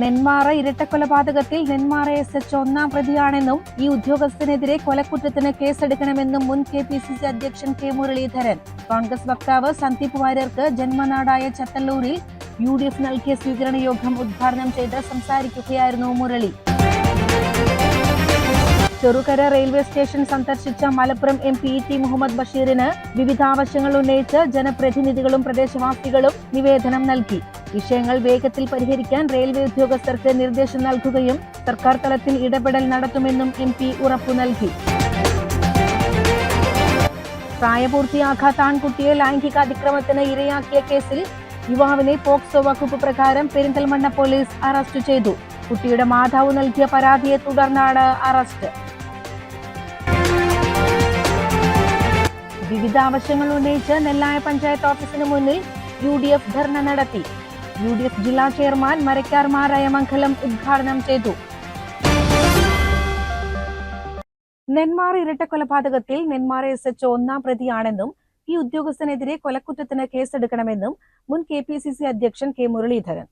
നെന്മാറ ഇരട്ടക്കൊലപാതകത്തിൽ Nenmara S H ഒന്നാം പ്രതിയാണെന്നും ഈ ഉദ്യോഗസ്ഥനെതിരെ കൊലക്കുറ്റത്തിന് കേസെടുക്കണമെന്നും മുൻ കെ പി സി സി അധ്യക്ഷൻ കെ മുരളീധരൻ. കോൺഗ്രസ് വക്താവ് സന്ദീപ് വാര്യർക്ക് ജന്മനാടായ ചത്തല്ലൂരിൽ യു ഡി എഫ് നൽകിയ സ്വീകരണ യോഗം ഉദ്ഘാടനം ചെയ്ത് സംസാരിക്കുകയായിരുന്നു മുരളി. ചെറുകര റെയിൽവേ സ്റ്റേഷൻ സന്ദർശിച്ച Malappuram M P T Muhammad ബഷീറിന് വിവിധ ആവശ്യങ്ങൾ ഉന്നയിച്ച് ജനപ്രതിനിധികളും പ്രദേശവാസികളും നിവേദനം നൽകി. വിഷയങ്ങൾ വേഗത്തിൽ പരിഹരിക്കാൻ റെയിൽവേ ഉദ്യോഗസ്ഥർക്ക് നിർദ്ദേശം നൽകുകയും സർക്കാർ തലത്തിൽ ഇടപെടൽ നടത്തുമെന്നും എം പി ഉറപ്പു നൽകി. പ്രായപൂർത്തിയാകാത്ത ആൺകുട്ടിയെ ലൈംഗിക അതിക്രമത്തിന് ഇരയാക്കിയ കേസിൽ യുവാവിനെ പോക്സോ വകുപ്പ് പ്രകാരം പെരിന്തൽമണ്ണ പോലീസ് അറസ്റ്റ് ചെയ്തു. കുട്ടിയുടെ മാതാവ് നൽകിയ പരാതിയെ തുടർന്നാണ് അറസ്റ്റ്. വിവിധ ആവശ്യങ്ങൾ ഉന്നയിച്ച് നെല്ലായ പഞ്ചായത്ത് ഓഫീസിന് മുന്നിൽ യു ഡി എഫ് ധർണ നടത്തി. യു ഡി എഫ് ജില്ലാ ചെയർമാൻ മരക്കാർ മാരായമംഗലം ഉദ്ഘാടനം ചെയ്തു. നെന്മാറ ഇരട്ടക്കൊലപാതകത്തിൽ നെന്മാർ എസ് എച്ച് ഒന്നാം പ്രതിയാണെന്നും ഈ ഉദ്യോഗസ്ഥനെതിരെ കൊലക്കുറ്റത്തിന് കേസെടുക്കണമെന്നും മുൻ കെ പി സി സി അധ്യക്ഷൻ കെ മുരളീധരൻ.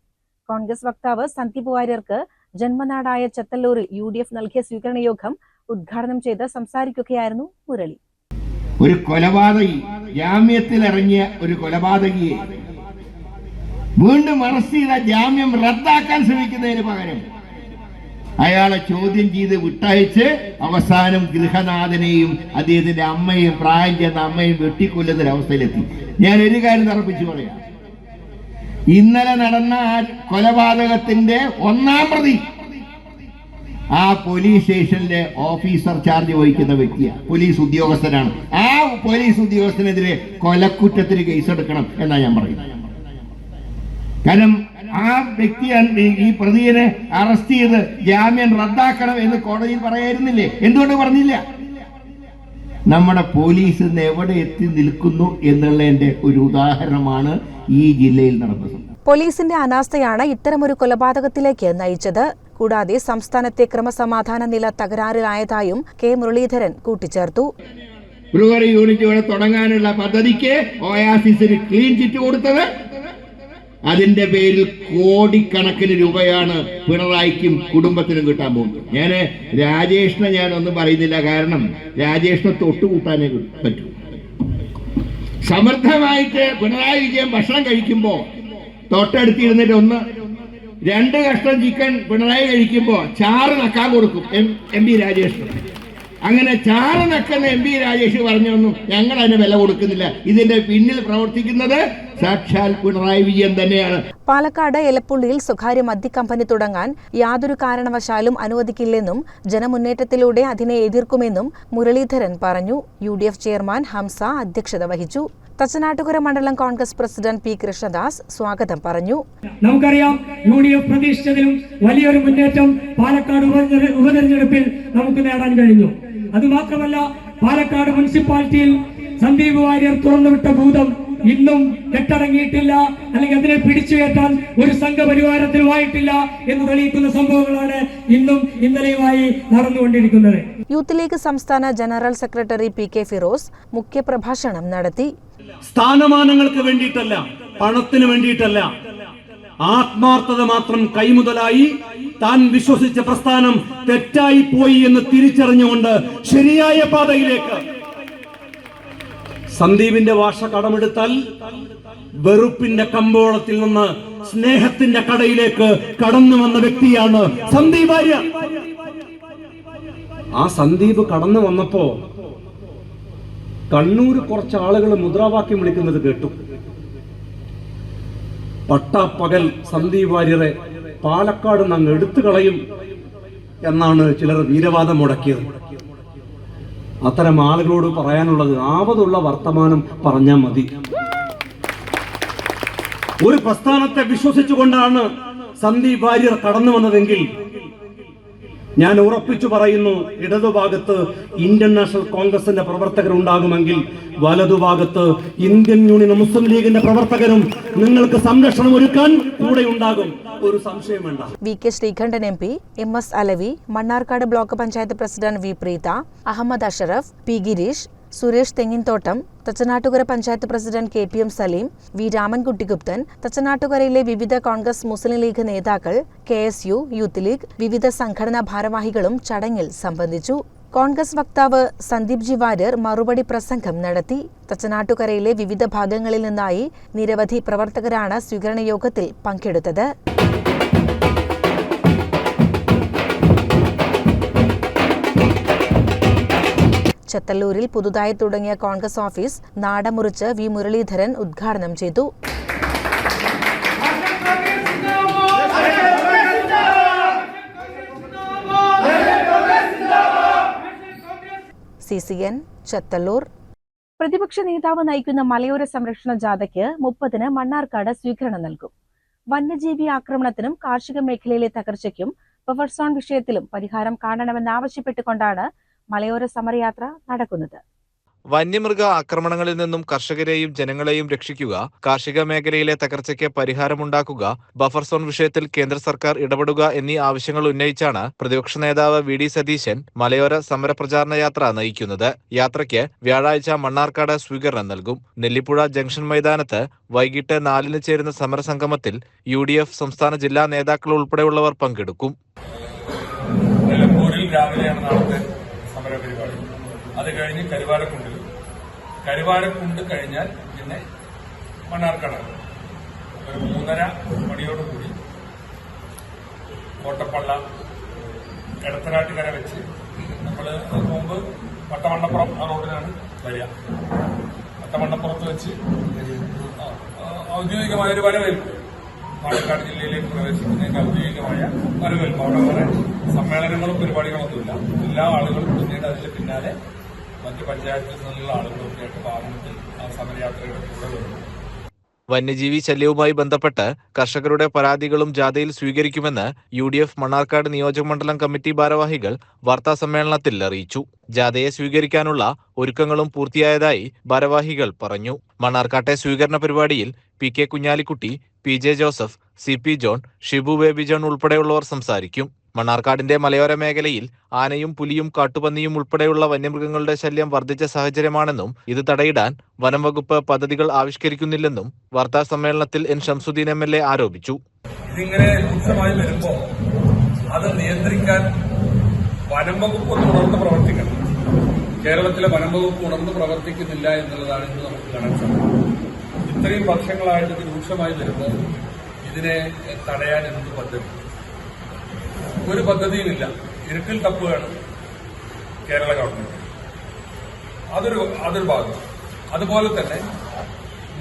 കോൺഗ്രസ് വക്താവ് സന്ദീപ് വാര്യർക്ക് ജന്മനാടായ ചത്തല്ലൂരിൽ യു ഡി എഫ് നൽകിയ സ്വീകരണ യോഗം ഉദ്ഘാടനം ചെയ്ത് സംസാരിക്കുകയായിരുന്നു മുരളി. ഒരു കൊലപാതകി ജാമ്യത്തിൽ ഇറങ്ങിയ ഒരു കൊലപാതകിയെ വീണ്ടും അറസ്റ്റ് ചെയ്ത ജാമ്യം റദ്ദാക്കാൻ ശ്രമിക്കുന്നതിന് പകരം അയാളെ ചോദ്യം ചെയ്ത് വിട്ടയച്ച് അവസാനം ഗൃഹനാഥനെയും അദ്ദേഹത്തിന്റെ അമ്മയും പ്രായം ചെന്ന അമ്മയും വെട്ടിക്കൊല്ലുന്ന ഒരവസ്ഥയിലെത്തി ഞാൻ ഒരു കാര്യം തറപ്പിച്ചു പറയാം. ഇന്നലെ നടന്ന ആ കൊലപാതകത്തിന്റെ ഒന്നാം പ്രതി ആ പോലീസ് സ്റ്റേഷനിലെ ഓഫീസർ ചാർജ് വഹിക്കുന്ന വ്യക്തിയാണ്. പോലീസ് ഉദ്യോഗസ്ഥനാണ്. ആ പോലീസ് ഉദ്യോഗസ്ഥനെതിരെ കൊലക്കുറ്റത്തിന് കേസെടുക്കണം എന്നാ ഞാൻ പറയുന്നത്. കാരണം ആ വ്യക്തി ഈ പ്രതിയെ അറസ്റ്റ് ചെയ്ത് ജാമ്യം റദ്ദാക്കണം എന്ന് കോടതിയിൽ പറയായിരുന്നില്ലേ? എന്തുകൊണ്ട് പറഞ്ഞില്ല? നമ്മുടെ പോലീസ് ഇന്ന് എവിടെ എത്തി നിൽക്കുന്നു എന്നുള്ളതിന്റെ ഒരു ഉദാഹരണമാണ് ഈ ജില്ലയിൽ നടന്നത്. പോലീസിന്റെ അനാസ്ഥയാണ് ഇത്തരമൊരു കൊലപാതകത്തിലേക്ക് നയിച്ചത്. കൂടാതെ സംസ്ഥാനത്തെ ക്രമസമാധാന നില തകരാറിലായതായും കെ മുരളീധരൻ കൂട്ടിച്ചേർത്തു. ബ്രൂവറി തുടങ്ങാനുള്ള പദ്ധതിക്ക് ഓയാസിസിന് ക്ലീൻ ചിറ്റ് കൊടുത്തത് അതിന്റെ പേരിൽ കോടിക്കണക്കിന് രൂപയാണ് പിണറായിക്കും കുടുംബത്തിനും കിട്ടാൻ പോകുന്നത്. ഞാൻ രാജേഷിനെ ഞാൻ ഒന്നും പറയുന്നില്ല കാരണം രാജേഷിനെ തൊട്ടുകൂട്ടാനേ പറ്റൂ. സമർത്ഥമായിട്ട് പിണറായി വിജയൻ ഭക്ഷണം കഴിക്കുമ്പോൾ തൊട്ടടുത്തിരുന്നിട്ട് ഒന്ന് രണ്ട് കഷ്ണം ചിക്കൻ പിണറായി കഴിക്കുമ്പോൾ ചാറ് നക്കാൻ കൊടുക്കും എം എം പി രാജേഷ്. അങ്ങനെ ചാറ് നക്കുന്ന എം പി രാജേഷ് പറഞ്ഞൊന്നും ഞങ്ങൾ അതിന് വില കൊടുക്കുന്നില്ല. ഇതിന്റെ പിന്നിൽ പ്രവർത്തിക്കുന്നത് സാക്ഷാൽ പിണറായി വിജയൻ തന്നെയാണ്. പാലക്കാട് എലപ്പുള്ളിയിൽ സ്വകാര്യ മദ്യക്കമ്പനി തുടങ്ങാൻ യാതൊരു കാരണവശാലും അനുവദിക്കില്ലെന്നും ജനമുന്നേറ്റത്തിലൂടെ അതിനെ എതിർക്കുമെന്നും മുരളീധരൻ പറഞ്ഞു. U D F chairman Hamsa അധ്യക്ഷത വഹിച്ചു. തച്ചനാട്ടുകര മണ്ഡലം കോൺഗ്രസ് പ്രസിഡന്റ് പി കൃഷ്ണദാസ് സ്വാഗതം പറഞ്ഞു. നമുക്കറിയാം യു ഡി എഫ് പ്രതീക്ഷിച്ചതിലും വലിയൊരു മുന്നേറ്റം പാലക്കാട് ഉപതെര- ഉപതെരഞ്ഞെടുപ്പിൽ നമുക്ക് നേടാൻ കഴിഞ്ഞു. അത് മാത്രമല്ല പാലക്കാട് മുനിസിപ്പാലിറ്റിയിൽ സന്ദീപ് വാര്യർ തുറന്നുവിട്ട ഭൂതം ഇന്നും കെട്ടടങ്ങിയിട്ടില്ല അല്ലെങ്കിൽ അതിനെ പിടിച്ചു കയറ്റാൻ ഒരു സംഘപരിവാരത്തിലുമായിട്ടില്ല എന്ന് തെളിയിക്കുന്ന സംഭവങ്ങളാണ് ഇന്നും ഇന്നലെയുമായി നടന്നുകൊണ്ടിരിക്കുന്നത്. യൂത്ത് ലീഗ് സംസ്ഥാന general secretary P K Firoz മുഖ്യപ്രഭാഷണം നടത്തി. സ്ഥാനമാനങ്ങൾക്ക് വേണ്ടിയിട്ടല്ല പണത്തിന് വേണ്ടിയിട്ടല്ല. ആത്മാർത്ഥത മാത്രം കൈമുതലായി താൻ വിശ്വസിച്ച പ്രസ്ഥാനം തെറ്റായി പോയി എന്ന് തിരിച്ചറിഞ്ഞുകൊണ്ട് ശരിയായ പാതയിലേക്ക് സന്ദീപിന്റെ ഭാഷ കടമെടുത്താൽ വെറുപ്പിന്റെ കമ്പോളത്തിൽ നിന്ന് സ്നേഹത്തിന്റെ കടയിലേക്ക് കടന്നു വന്ന വ്യക്തിയാണ് സന്ദീപ് ആ സന്ദീപ് കടന്നു വന്നപ്പോ കണ്ണൂർ കുറച്ച് ആളുകൾ മുദ്രാവാക്യം വിളിക്കുന്നത് കേട്ടു. പട്ടാപ്പകൽ സന്ദീപ് വാര്യരെ പാലക്കാട് നിന്ന് എടുത്തു കളയും എന്നാണ് ചിലർ വീരവാദം മുടക്കിയത്. അത്തരം ആളുകളോട് പറയാനുള്ളത് ആവതുള്ള വർത്തമാനം പറഞ്ഞാൽ മതി. ഒരു പ്രസ്ഥാനത്തെ വിശ്വസിച്ചുകൊണ്ടാണ് സന്ദീപ് വാര്യർ കടന്നു വന്നതെങ്കിൽ ഞാൻ ഉറപ്പിച്ചു പറയുന്നു ഇടതുഭാഗത്ത് ഇന്ത്യൻ നാഷണൽ കോൺഗ്രസിന്റെ പ്രവർത്തകർ ഉണ്ടാകുമെങ്കിൽ വലതുഭാഗത്ത് ഇന്ത്യൻ യൂണിയൻ മുസ്ലിം ലീഗിന്റെ പ്രവർത്തകരും നിങ്ങൾക്ക് സംരക്ഷണം ഒരുക്കാൻ കൂടെ ഉണ്ടാകും ഒരു സംശയം വേണ്ട. V K Sreekandan M P M S Alavi Mannarkkad block panchayat president V Preetha Ahammed Ashraf P Girish Suresh Thenginthottam Thachanattukara panchayat president K P M Saleem V Ramankuttyguptan തച്ചനാട്ടുകരയിലെ വിവിധ കോൺഗ്രസ് മുസ്ലിം ലീഗ് നേതാക്കൾ K S U Youth League വിവിധ സംഘടനാ ഭാരവാഹികളും ചടങ്ങിൽ സംബന്ധിച്ചു. കോൺഗ്രസ് വക്താവ് Sandeep G Warrier മറുപടി പ്രസംഗം നടത്തി. തച്ചനാട്ടുകരയിലെ വിവിധ ഭാഗങ്ങളിൽ നിന്നായി നിരവധി പ്രവർത്തകരാണ് സ്വീകരണ യോഗത്തിൽ പങ്കെടുത്തത്. ചെത്തല്ലൂരിൽ പുതുതായി തുടങ്ങിയ കോൺഗ്രസ് ഓഫീസ് നാടമുറിച്ച് വി മുരളീധരൻ ഉദ്ഘാടനം ചെയ്തു. പ്രതിപക്ഷ നേതാവ് നയിക്കുന്ന മലയോര സംരക്ഷണ ജാഥയ്ക്ക് മുപ്പതിന് മണ്ണാർക്കാട് സ്വീകരണം നൽകും. വന്യജീവി ആക്രമണത്തിനും കാർഷിക മേഖലയിലെ തകർച്ചയ്ക്കും പവർസോൺ വിഷയത്തിലും പരിഹാരം കാണണമെന്നാവശ്യപ്പെട്ടുകൊണ്ടാണ് മലയോര സമരയാത്ര നടക്കുന്നത്. വന്യമൃഗ ആക്രമണങ്ങളിൽ നിന്നും കർഷകരെയും ജനങ്ങളെയും രക്ഷിക്കുക കാർഷിക മേഖലയിലെ തകർച്ചയ്ക്ക് പരിഹാരമുണ്ടാക്കുക ബഫർ സോൺ വിഷയത്തിൽ കേന്ദ്ര സർക്കാർ ഇടപെടുക എന്നീ ആവശ്യങ്ങൾ ഉന്നയിച്ചാണ് പ്രതിപക്ഷ നേതാവ് വി ഡി സതീശൻ മലയോര സമരപ്രചാരണ യാത്ര നയിക്കുന്നത്. യാത്രയ്ക്ക് വ്യാഴാഴ്ച മണ്ണാർക്കാട് സ്വീകരണം നൽകും. നെല്ലിപ്പുഴ ജംഗ്ഷൻ മൈതാനത്ത് വൈകിട്ട് നാലിന് ചേരുന്ന സമരസംഗമത്തിൽ യു ഡി എഫ് സംസ്ഥാന ജില്ലാ നേതാക്കൾ ഉൾപ്പെടെയുള്ളവർ പങ്കെടുക്കും. രാവിലെയാണ് അത് കഴിഞ്ഞ് കരുവാരക്കുണ്ടിൽ. കരുവാരക്കുണ്ട് കഴിഞ്ഞാൽ പിന്നെ മണ്ണാർക്കാടാണ്. ഒരു മൂന്നര മണിയോടുകൂടി കോട്ടപ്പള്ള എടത്തനാട്ടുകര വെച്ച് നമ്മൾ മുമ്പ് വട്ടമണ്ണപ്പുറം ആ റോഡിനാണ് വരിക. വട്ടമണ്ണപ്പുറത്ത് വെച്ച് ഔദ്യോഗികമായ ഒരു വരവേൽപ്പ്. പാലക്കാട് ജില്ലയിലേക്ക് പ്രവേശിക്കുന്നതിന്റെ ഔദ്യോഗികമായ വരവേൽപ്പ്. അവിടെ വേറെ സമ്മേളനങ്ങളും പരിപാടികളൊന്നുമില്ല. എല്ലാ ആളുകളും പിന്നീട് മറ്റ് പഞ്ചായത്തിൽ നിന്നുള്ള ആളുകളൊക്കെ ആ വന്യജീവി ശല്യവുമായി ബന്ധപ്പെട്ട് കർഷകരുടെ പരാതികളും ജാഥയിൽ സ്വീകരിക്കുമെന്ന് യു ഡി എഫ് മണ്ണാർക്കാട് നിയോജകമണ്ഡലം കമ്മിറ്റി ഭാരവാഹികൾ വാർത്താസമ്മേളനത്തിൽ അറിയിച്ചു. ജാഥയെ സ്വീകരിക്കാനുള്ള ഒരുക്കങ്ങളും പൂർത്തിയായതായി ഭാരവാഹികൾ പറഞ്ഞു. മണ്ണാർക്കാട്ടെ സ്വീകരണ പരിപാടിയിൽ P K Kunhalikutty P J Joseph C P John Shibu Baby John ഉൾപ്പെടെയുള്ളവർ സംസാരിക്കും. മണ്ണാർക്കാടിന്റെ മലയോര മേഖലയിൽ ആനയും പുലിയും കാട്ടുപന്നിയും ഉൾപ്പെടെയുള്ള വന്യമൃഗങ്ങളുടെ ശല്യം വർദ്ധിച്ച സാഹചര്യമാണെന്നും ഇത് തടയിടാൻ വനം വകുപ്പ് പദ്ധതികൾ ആവിഷ്കരിക്കുന്നില്ലെന്നും വാർത്താ സമ്മേളനത്തിൽ N Shamsuddin M L A ആരോപിച്ചു. ഇതിങ്ങനെ രൂക്ഷമായി വരുമ്പോൾ അത് നിയന്ത്രിക്കാൻ വനം വകുപ്പ് തുടർന്ന് പ്രവർത്തിക്കണം. കേരളത്തിലെ വനം വകുപ്പ് ഉണർന്ന് പ്രവർത്തിക്കുന്നില്ല എന്നുള്ളതാണ് ഇന്ന് നമുക്ക് കാണാൻ സാധിക്കുന്നത്. ഇത്രയും വർഷങ്ങളായിട്ട് ഇത് രൂക്ഷമായി വരുമ്പോൾ ഇതിനെ തടയാൻ എന്ത് പദ്ധതി? ഒരു പദ്ധതിയുമില്ല. ഇരുട്ടിൽ തപ്പുകയാണ് കേരള ഗവൺമെന്റ് അതൊരു അതൊരു ഭാഗം അതുപോലെ തന്നെ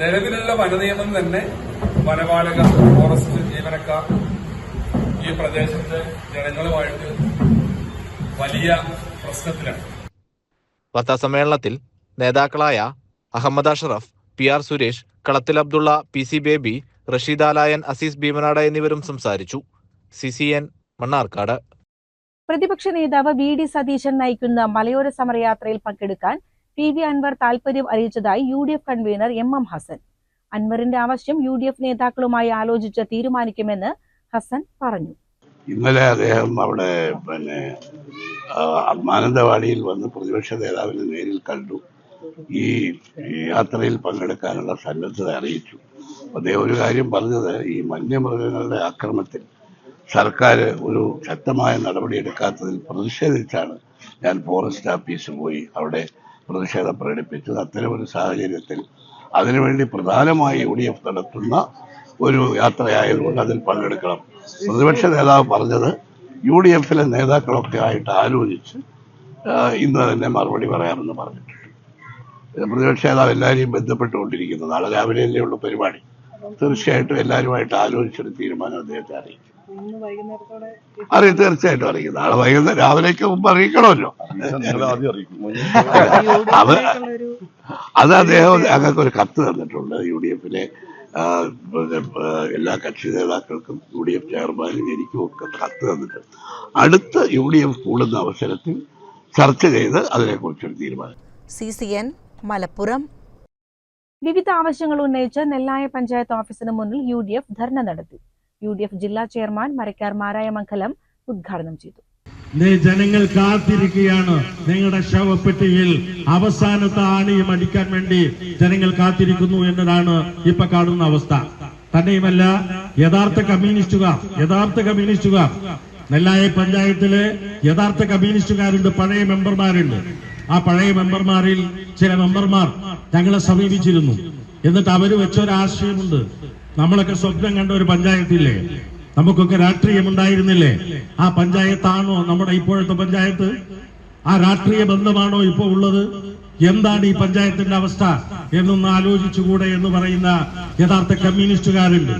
നിലവിലുള്ള വനനിയമം തന്നെ വനപാലക ഫോറസ്റ്റ് ജീവനക്കാർ ഈ പ്രദേശത്തെ ജനങ്ങളുമായിട്ട് വലിയ പ്രശ്നത്തിലാണ്. വാർത്താ സമ്മേളനത്തിൽ നേതാക്കളായ Ahammed Ashraf P R Suresh Kalathil Abdullah P C Baby Rasheed Alayan Azeez Bheemanada എന്നിവരും സംസാരിച്ചു. C C N Mannarkkad. പ്രതിപക്ഷ നേതാവ് വി ഡി സതീശൻ നയിക്കുന്ന മലയോര സമരയാത്രയിൽ പങ്കെടുക്കാൻ പി വി അൻവർ താൽപര്യം അറിയിച്ചതായി U D F convener M M Hassan. അൻവറിന്റെ ആവശ്യം യു ഡി എഫ് നേതാക്കളുമായി ആലോചിച്ച് തീരുമാനിക്കുമെന്ന് ഹസൻ പറഞ്ഞു. ഇന്നലെ അദ്ദേഹം അവിടെ പിന്നെ ആ, മാനന്തവാടിയിൽ വന്ന് പ്രതിപക്ഷ നേതാവിനെ നേരിൽ കണ്ടു. ഈ യാത്രയിൽ പങ്കെടുക്കാനുള്ള സന്നദ്ധത അറിയിച്ചു. അദ്ദേഹം ഒരു കാര്യം പറഞ്ഞത് ഈ വന്യമൃഗങ്ങളുടെ ആക്രമണത്തിൽ സർക്കാർ ഒരു ശക്തമായ നടപടി എടുക്കാത്തതിൽ പ്രതിഷേധിച്ചാണ് ഞാൻ ഫോറസ്റ്റ് ഓഫീസ് പോയി അവിടെ പ്രതിഷേധം പ്രകടിപ്പിച്ചത്. അത്തരമൊരു സാഹചര്യത്തിൽ അതിനുവേണ്ടി പ്രധാനമായി യു ഡി എഫ് നടത്തുന്ന ഒരു യാത്രയായതുകൊണ്ട് അതിൽ പങ്കെടുക്കണം. പ്രതിപക്ഷ നേതാവ് പറഞ്ഞത് യു ഡി എഫിലെ നേതാക്കളൊക്കെ ആയിട്ട് ആലോചിച്ച് ഇന്ന് തന്നെ മറുപടി പറയാമെന്ന് പറഞ്ഞിട്ടുണ്ട്. പ്രതിപക്ഷ നേതാവ് എല്ലാവരെയും ബന്ധപ്പെട്ടുകൊണ്ടിരിക്കുന്നു. നാളെ രാവിലെയല്ലേ ഉള്ളൂ പരിപാടി. തീർച്ചയായിട്ടും എല്ലാവരുമായിട്ട് ആലോചിച്ചൊരു തീരുമാനം അദ്ദേഹത്തെ അറിയിക്കും. അറിയും തീർച്ചയായിട്ടും അറിയിക്കും നാളെ വൈകുന്നേരം രാവിലേക്ക് മുമ്പ് അറിയിക്കണമല്ലോ. അത് അത് അദ്ദേഹം ഞങ്ങൾക്ക് ഒരു കത്ത് തന്നിട്ടുണ്ട് യു ഡി എഫിലെ എല്ലാ കക്ഷി നേതാക്കൾക്കും യു ഡി എഫ് ചെയർമാനും എനിക്കും ഒക്കെ കത്ത് തന്നിട്ടുണ്ട്. അടുത്ത യു ഡി എഫ് കൂടുന്ന അവസരത്തിൽ ചർച്ച ചെയ്ത് അതിനെക്കുറിച്ചൊരു തീരുമാനം. സി സി എൻ മലപ്പുറം വിവിധ ആവശ്യങ്ങൾ ഉന്നയിച്ച് നെല്ലായ പഞ്ചായത്ത് ഓഫീസിന് മുന്നിൽ യു ഡി എഫ് ധർണ നടത്തി. യു ഡി എഫ് ജില്ലാ ചെയർമാൻ മരക്കാർ മാരായ മംഗലം ഉദ്ഘാടനം ചെയ്തു. ജനങ്ങൾ കാത്തിരിക്കുകയാണ് നിങ്ങളുടെ ശവപ്പെട്ടിയിൽ അവസാനത്തെ ആണിയും അടിക്കാൻ വേണ്ടി ജനങ്ങൾ കാത്തിരിക്കുന്നു എന്നതാണ് ഇപ്പൊ കാണുന്ന അവസ്ഥ. തന്നെയുമല്ല യഥാർത്ഥ കമ്മ്യൂണിസ്റ്റുകാർ യഥാർത്ഥ കമ്മ്യൂണിസ്റ്റുകാർ നെല്ലായ പഞ്ചായത്തിലെ യഥാർത്ഥ കമ്മ്യൂണിസ്റ്റുകാരുണ്ട് പഴയ മെമ്പർമാരുണ്ട്. ആ പഴയ മെമ്പർമാരിൽ ചില മെമ്പർമാർ ഞങ്ങളെ സമീപിച്ചിരുന്നു. എന്നിട്ട് അവർ വെച്ചൊരാശയമുണ്ട്. നമ്മളൊക്കെ സ്വപ്നം കണ്ട ഒരു പഞ്ചായത്തില്ലേ? നമുക്കൊക്കെ രാഷ്ട്രീയം ഉണ്ടായിരുന്നില്ലേ ആ പഞ്ചായത്താണോ നമ്മുടെ ഇപ്പോഴത്തെ പഞ്ചായത്ത്? ആ രാഷ്ട്രീയ ബന്ധമാണോ ഇപ്പോൾ ഉള്ളത്? എന്താണ് ഈ പഞ്ചായത്തിന്റെ അവസ്ഥ? എന്നൊന്ന് ആലോചിച്ചുകൂടെ എന്ന് പറയുന്ന യഥാർത്ഥ കമ്മ്യൂണിസ്റ്റുകാരുണ്ട്.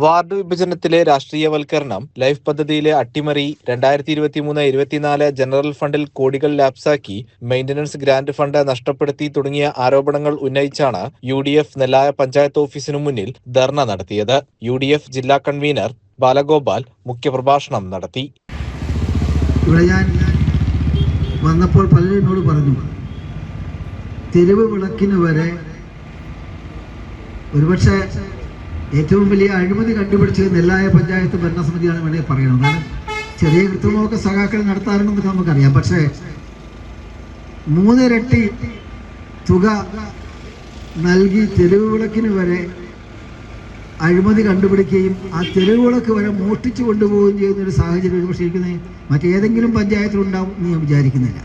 വാർഡ് വിഭജനത്തിലെ രാഷ്ട്രീയവൽക്കരണം ലൈഫ് പദ്ധതിയിലെ അട്ടിമറി രണ്ടായിരത്തി ഇരുപത്തിമൂന്ന് ഇരുപത്തിനാല് ജനറൽ ഫണ്ടിൽ കോടികൾ ലാപ്സാക്കി മെയിന്റനൻസ് ഗ്രാന്റ് ഫണ്ട് നഷ്ടപ്പെടുത്തി തുടങ്ങിയ ആരോപണങ്ങൾ ഉന്നയിച്ചാണ് U D F Nellaya panchayat ഓഫീസിനു മുന്നിൽ ധർണ നടത്തിയത്. യു ഡി എഫ് ജില്ലാ കൺവീനർ ബാലഗോപാൽ മുഖ്യപ്രഭാഷണം നടത്തി. ഇവിടെ ഞാൻ വന്നപ്പോൾ പലരും പറഞ്ഞു തെരുവ് വിളക്കിന് വരെ ഒരുപക്ഷെ ഏറ്റവും വലിയ അഴിമതി കണ്ടുപിടിച്ചത് നെല്ലായ പഞ്ചായത്ത് ഭരണസമിതിയാണ് വേണേൽ പറയണം കാരണം ചെറിയ കൃത്രിമമൊക്കെ സഖാക്കൾ നടത്താറുണ്ടെന്ന് നമുക്കറിയാം. പക്ഷേ മൂന്നിരട്ടി തുക നൽകി തെരുവ് വിളക്കിന് വരെ അഴിമതി കണ്ടുപിടിക്കുകയും ആ തെരുവ് വിളക്ക് വരെ മോഷ്ടിച്ചു കൊണ്ടുപോവുകയും ചെയ്യുന്ന ഒരു സാഹചര്യം ഒരുപക്ഷെ ഇരിക്കുന്നത് മറ്റേതെങ്കിലും പഞ്ചായത്തിലുണ്ടാവും എന്ന് ഞാൻ വിചാരിക്കുന്നില്ല.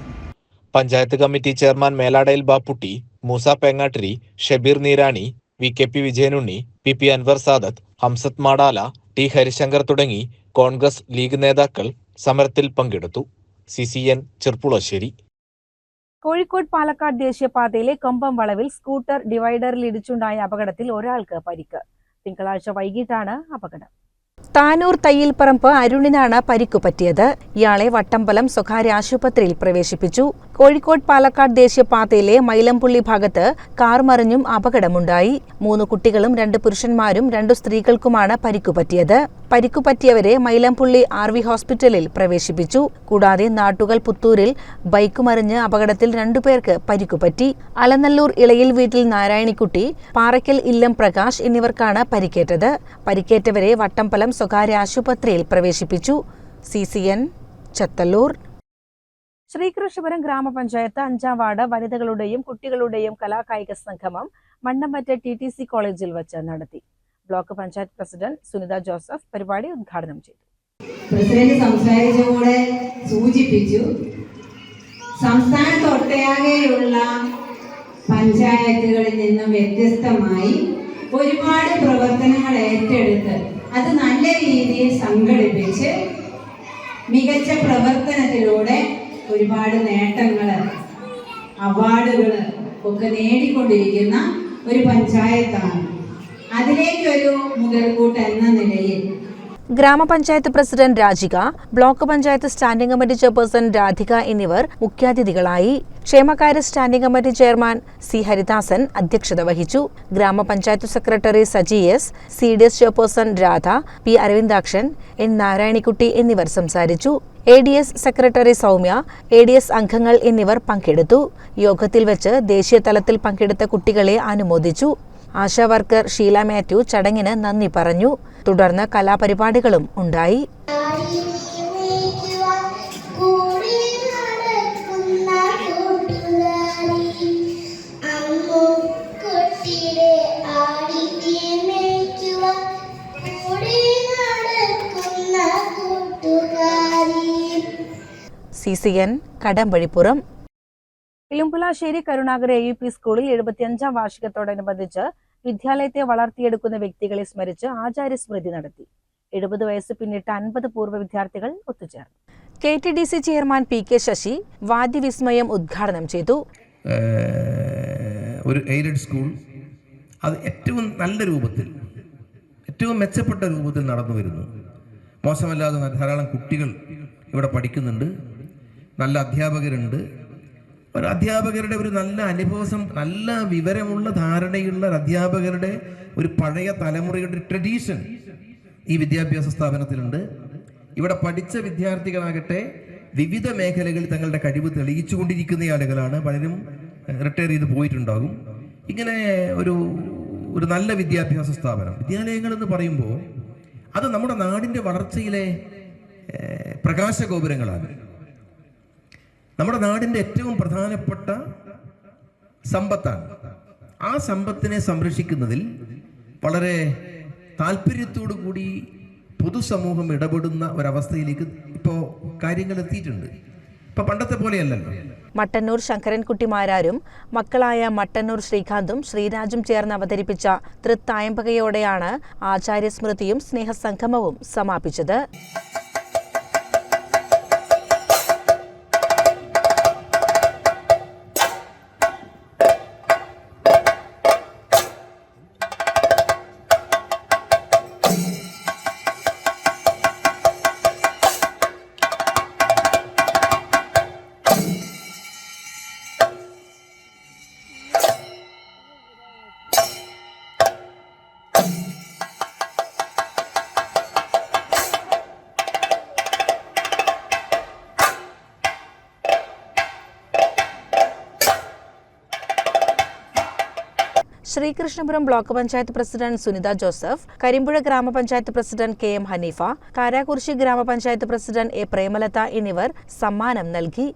Panchayat committee chairman Meladayil Bapputty Moosa Pengattiri Shabeer Neerani V K P Vijayanunni P P Anvar Sadath Hamsath Madala T Harisankar തുടങ്ങി കോൺഗ്രസ് ലീഗ് നേതാക്കൾ സമരത്തിൽ പങ്കെടുത്തു. C C N Cherpulassery. Kozhikode Palakkad ദേശീയപാതയിലെ കമ്പം വളവിൽ സ്കൂട്ടർ ഡിവൈഡറിൽ ഇടിച്ചുണ്ടായ അപകടത്തിൽ ഒരാൾക്ക് പരിക്ക്. തിങ്കളാഴ്ച വൈകിട്ടാണ് അപകടം. താനൂർ തയ്യിൽപ്പറമ്പ് അരുണിനാണ് പരിക്കു പറ്റിയത്. ഇയാളെ വട്ടമ്പലം സ്വകാര്യ ആശുപത്രിയിൽ പ്രവേശിപ്പിച്ചു. കോഴിക്കോട് പാലക്കാട് ദേശീയപാതയിലെ മൈലംപുള്ളി ഭാഗത്ത് കാർ മറിഞ്ഞും അപകടമുണ്ടായി. മൂന്ന് കുട്ടികളും രണ്ട് പുരുഷന്മാരും രണ്ടു സ്ത്രീകൾക്കുമാണ് പരിക്കു പറ്റിയത്. പരിക്കു പറ്റിയവരെ മൈലംപുള്ളി ആർ വി ഹോസ്പിറ്റലിൽ പ്രവേശിപ്പിച്ചു. കൂടാതെ നാട്ടുകൾ പുത്തൂരിൽ ബൈക്ക് മറിഞ്ഞ് അപകടത്തിൽ രണ്ടുപേർക്ക് പരിക്കുപറ്റി. അലനല്ലൂർ ഇളയിൽ വീട്ടിൽ നാരായണിക്കുട്ടി പാറയ്ക്കൽ ഇല്ലം പ്രകാശ് എന്നിവർക്കാണ് പരിക്കേറ്റത്. പരിക്കേറ്റവരെ വട്ടംപലം സ്വകാര്യ ആശുപത്രിയിൽ പ്രവേശിപ്പിച്ചു. C C N Chethallur. Sreekrishnapuram ഗ്രാമപഞ്ചായത്ത് അഞ്ചാം വാർഡ് വനിതകളുടെയും കുട്ടികളുടെയും കലാകായിക സംഗമം മണ്ണമ്പറ്റ ടി ടി സി കോളേജിൽ വച്ച് നടത്തി. ബ്ലോക്ക് പഞ്ചായത്ത് പ്രസിഡന്റ് സുനിത ജോസഫ് പരിപാടി ഉദ്ഘാടനം ചെയ്തു. പ്രസിഡന്റ് സംസാരിച്ചുകൂടെ സൂചിപ്പിച്ചു സംസ്ഥാനത്തൊട്ടയാകെയുള്ള പഞ്ചായത്തുകളിൽ നിന്നും വ്യത്യസ്തമായി ഒരുപാട് പ്രവർത്തനങ്ങൾ ഏറ്റെടുത്ത് അത് നല്ല രീതിയിൽ സംഘടിപ്പിച്ച് മികച്ച പ്രവർത്തനത്തിലൂടെ ഒരുപാട് നേട്ടങ്ങൾ അവാർഡുകൾ ഒക്കെ നേടിക്കൊണ്ടിരിക്കുന്ന ഒരു പഞ്ചായത്താണ്. അതിലേക്കൊരു മുതൽക്കൂട്ട് എന്ന നിലയിൽ. ഗ്രാമപഞ്ചായത്ത് president Rajika block panchayat standing committee chairperson Radhika എന്നിവർ മുഖ്യാതിഥികളായി. ക്ഷേമകാര്യ standing committee chairman C Haridasan അധ്യക്ഷത വഹിച്ചു. ഗ്രാമപഞ്ചായത്ത് secretary Saji S C D S chairperson Radha P Aravindakshan N Narayanikutty എന്നിവർ സംസാരിച്ചു. A D S secretary Soumya A D S അംഗങ്ങൾ എന്നിവർ പങ്കെടുത്തു. യോഗത്തിൽ വെച്ച് ദേശീയ തലത്തിൽ പങ്കെടുത്ത കുട്ടികളെ അനുമോദിച്ചു. ആശാ വർക്കർ ഷീല മാത്യു ചടങ്ങിന് നന്ദി പറഞ്ഞു. തുടർന്ന് കലാപരിപാടികളും ഉണ്ടായി. C Kadambazhipuram. Ilumbulassery Karunakara A U P സ്കൂളിൽ എഴുപത്തിയഞ്ചാം വാർഷികത്തോടനുബന്ധിച്ച് വിദ്യാലയത്തെ വളർത്തിയെടുക്കുന്ന വ്യക്തികളെ സ്മരിച്ച് ആചാര്യസ്മൃതി നടത്തി. എഴുപത് വയസ്സ് പിന്നിട്ട അൻപത് പൂർവ വിദ്യാർത്ഥികൾ ഒത്തുചേർന്നു. K T D C chairman P K Sasi വാദ്യവിസ്മയം ഉദ്ഘാടനം ചെയ്തു. ഒരു എയ്ഡഡ് സ്കൂൾ. അത് ഏറ്റവും നല്ല രൂപത്തിൽ ഏറ്റവും മെച്ചപ്പെട്ട രൂപത്തിൽ നടന്നു വരുന്നു. മോശമല്ലാതെ ധാരാളം കുട്ടികൾ ഇവിടെ പഠിക്കുന്നുണ്ട്. നല്ല അധ്യാപകരുണ്ട്. ഒരു അധ്യാപകരുടെ ഒരു നല്ല അനുഭവം നല്ല വിവരമുള്ള ധാരണയുള്ള അധ്യാപകരുടെ ഒരു പഴയ തലമുറയുടെ ട്രഡീഷൻ ഈ വിദ്യാഭ്യാസ സ്ഥാപനത്തിലുണ്ട്. ഇവിടെ പഠിച്ച വിദ്യാർത്ഥികളാകട്ടെ വിവിധ മേഖലകളിൽ തങ്ങളുടെ കഴിവ് തെളിയിച്ചുകൊണ്ടിരിക്കുന്ന ആളുകളാണ്. പലരും റിട്ടയർ ചെയ്ത് പോയിട്ടുണ്ടാകും. ഇങ്ങനെ ഒരു ഒരു നല്ല വിദ്യാഭ്യാസ സ്ഥാപനം വിദ്യാലയങ്ങൾ എന്ന് പറയുമ്പോൾ അത് നമ്മുടെ നാടിന്റെ വളർച്ചയിലെ പ്രകാശ പ്രകാശഗോപുരങ്ങളാണ്. നമ്മുടെ നാടിന്റെ ഏറ്റവും പ്രധാനപ്പെട്ട സമ്പത്താണ്. ആ സമ്പത്തിനെ സംരക്ഷിക്കുന്നതിൽ വളരെ താല്പര്യത്തോടു കൂടി പൊതുസമൂഹം ഇടപെടുന്ന ഒരവസ്ഥയിലേക്ക് ഇപ്പോൾ കാര്യങ്ങൾ എത്തിയിട്ടുണ്ട്. ഇപ്പൊ പണ്ടത്തെ പോലെയല്ലല്ലോ. മട്ടന്നൂർ ശങ്കരൻകുട്ടിമാരാരും മക്കളായ മട്ടന്നൂർ ശ്രീകാന്തും ശ്രീരാജും ചേർന്ന് അവതരിപ്പിച്ച തൃത്തായമ്പകയോടെയാണ് ആചാര്യസ്മൃതിയും സ്നേഹസംഗമവും സമാപിച്ചത്. ശ്രീകൃഷ്ണപുരം ബ്ലോക്ക് പഞ്ചായത്ത് പ്രസിഡന്റ് സുനിത ജോസഫ് കരിമ്പുഴ ഗ്രാമപഞ്ചായത്ത് president K M Haneefa Karakurissi ഗ്രാമപഞ്ചായത്ത് പ്രസിഡന്റ് എ പ്രേമലത എന്നിവർ സമ്മാനം നൽകി.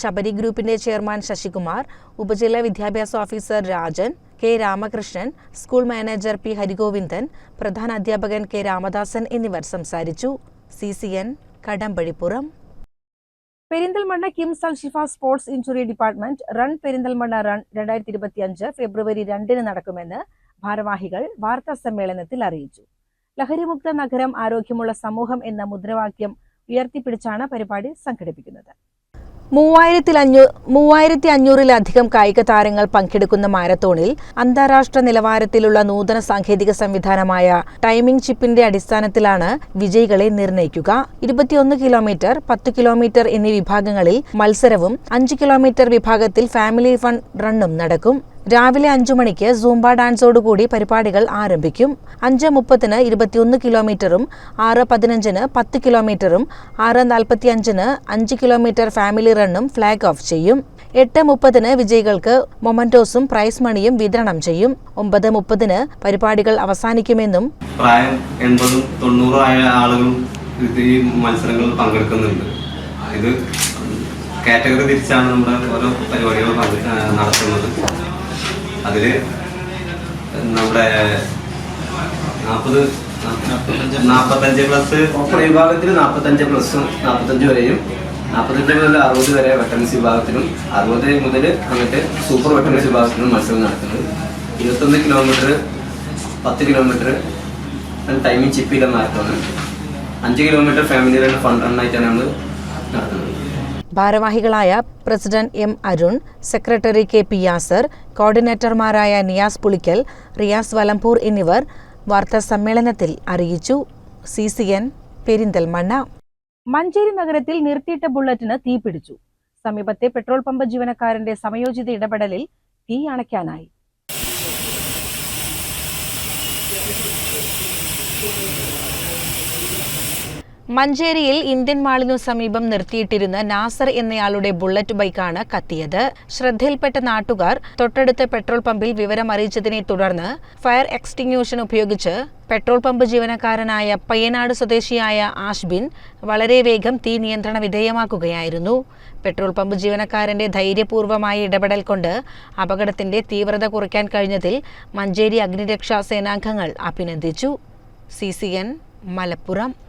ശബരി ഗ്രൂപ്പിന്റെ ചെയർമാൻ ശശികുമാർ ഉപജില്ലാ വിദ്യാഭ്യാസ officer Rajan K Ramakrishnan school manager P Harigovindan പ്രധാന അധ്യാപകൻ കെ രാമദാസൻ എന്നിവർ സംസാരിച്ചു. C C N Kadampazhipuram. Perinthalmanna KIMS Al Shifa sports injury department run Perinthalmanna run രണ്ടായിരത്തി ഇരുപത്തിയഞ്ച് ഫെബ്രുവരി രണ്ടിന് നടക്കുമെന്ന് ഭാരവാഹികൾ വാർത്താ സമ്മേളനത്തിൽ അറിയിച്ചു. ലഹരിമുക്ത നഗരം ആരോഗ്യമുള്ള സമൂഹം എന്ന മുദ്രാവാക്യം ഉയർത്തിപ്പിടിച്ചാണ് പരിപാടി സംഘടിപ്പിക്കുന്നത്. മൂവായിരത്തി അഞ്ഞൂ മൂവായിരത്തി അഞ്ഞൂറിലധികം കായിക താരങ്ങൾ പങ്കെടുക്കുന്ന മാരത്തോണിൽ അന്താരാഷ്ട്ര നിലവാരത്തിലുള്ള നൂതന സാങ്കേതിക സംവിധാനമായ ടൈമിംഗ് ചിപ്പിന്റെ അടിസ്ഥാനത്തിലാണ് വിജയികളെ നിർണയിക്കുക ഇരുപത്തിയൊന്ന് കിലോമീറ്റർ പത്ത് കിലോമീറ്റർ എന്നീ വിഭാഗങ്ങളിൽ മത്സരവും അഞ്ച് കിലോമീറ്റർ വിഭാഗത്തിൽ ഫാമിലി ഫൺ റണ്ണും നടക്കും. രാവിലെ അഞ്ചു മണിക്ക് സൂംബ ഡാൻസോടുകൂടി പരിപാടികൾ ആരംഭിക്കും. അഞ്ച് മുപ്പത്തിന് ഇരുപത്തിയൊന്ന് കിലോമീറ്ററും ആറ് പതിനഞ്ചിന് പത്ത് കിലോമീറ്ററും ആറ് നാൽപ്പത്തിയഞ്ചിന് അഞ്ച് കിലോമീറ്റർ ഫാമിലി റണ്ണും ഫ്ളാഗ് ഓഫ് ചെയ്യും. എട്ട് മുപ്പതിന് വിജയികൾക്ക് മൊമന്റോസും പ്രൈസ് മണിയും വിതരണം ചെയ്യും. ഒമ്പത് മുപ്പതിന് പരിപാടികൾ അവസാനിക്കുമെന്നും പ്രായം എൺപതും തൊണ്ണൂറും ആയ ആളുകളും ഈ മത്സരങ്ങളിൽ പങ്കെടുക്കുന്നുണ്ട്. ഇത് കാറ്റഗറി തിരിച്ചാണ് നമ്മുടെ ഓരോ പരിപാടികൾ നടത്തുന്നത്. അതിൽ നമ്മുടെ നാൽപ്പത് നാൽപ്പത്തഞ്ച് പ്ലസ് ഓപ്പൺ വിഭാഗത്തിൽ നാൽപ്പത്തഞ്ച് പ്ലസ് നാൽപ്പത്തഞ്ച് വരെയും നാൽപ്പത്തഞ്ച് മുതൽ അറുപത് വരെ വെട്ടൻസ് വിഭാഗത്തിലും അറുപത് മുതൽ അങ്ങോട്ട് സൂപ്പർ വെട്ടൻസ് വിഭാഗത്തിലും മത്സരം നടക്കുന്നത് ഇരുപത്തൊന്ന് കിലോമീറ്റർ പത്ത് കിലോമീറ്റർ ടൈമിംഗ് ചിപ്പിയിലെ മാരത്തോണ് അഞ്ച് kilometre family run fund run ആയിട്ടാണ് നമ്മൾ നടത്തുന്നത്. ഭാരവാഹികളായ president M Arun secretary K P Yasar കോർഡിനേറ്റർമാരായ Niyas Pulikkal Riyas Valampur എന്നിവർ വാർത്താ സമ്മേളനത്തിൽ അറിയിച്ചു. C C N Perinthalmanna. Manjeri നഗരത്തിൽ നിർത്തിയിട്ട ബുള്ളറ്റിന് തീപിടിച്ചു സമീപത്തെ പെട്രോൾ പമ്പ് ജീവനക്കാരന്റെ സമയോചിത ഇടപെടലിൽ തീ അണയ്ക്കാനായി. മഞ്ചേരിയിൽ ഇന്ത്യൻ മാളിനു സമീപം നിർത്തിയിട്ടിരുന്ന നാസർ എന്നയാളുടെ ബുള്ളറ്റ് ബൈക്കാണ് കത്തിയത്. ശ്രദ്ധയിൽപ്പെട്ട നാട്ടുകാർ തൊട്ടടുത്ത പെട്രോൾ പമ്പിൽ വിവരം അറിയിച്ചതിനെ തുടർന്ന് ഫയർ എക്സ്റ്റിങ്യൂഷൻ ഉപയോഗിച്ച് പെട്രോൾ പമ്പ് ജീവനക്കാരനായ പയ്യനാട് സ്വദേശിയായ ആഷ്ബിൻ വളരെ വേഗം തീ നിയന്ത്രണ വിധേയമാക്കുകയായിരുന്നു. പെട്രോൾ പമ്പ് ജീവനക്കാരന്റെ ധൈര്യപൂർവമായ ഇടപെടൽ കൊണ്ട് അപകടത്തിന്റെ തീവ്രത കുറയ്ക്കാൻ കഴിഞ്ഞതിൽ മഞ്ചേരി അഗ്നിരക്ഷാ സേനാംഗങ്ങൾ അഭിനന്ദിച്ചു. C C N Malappuram.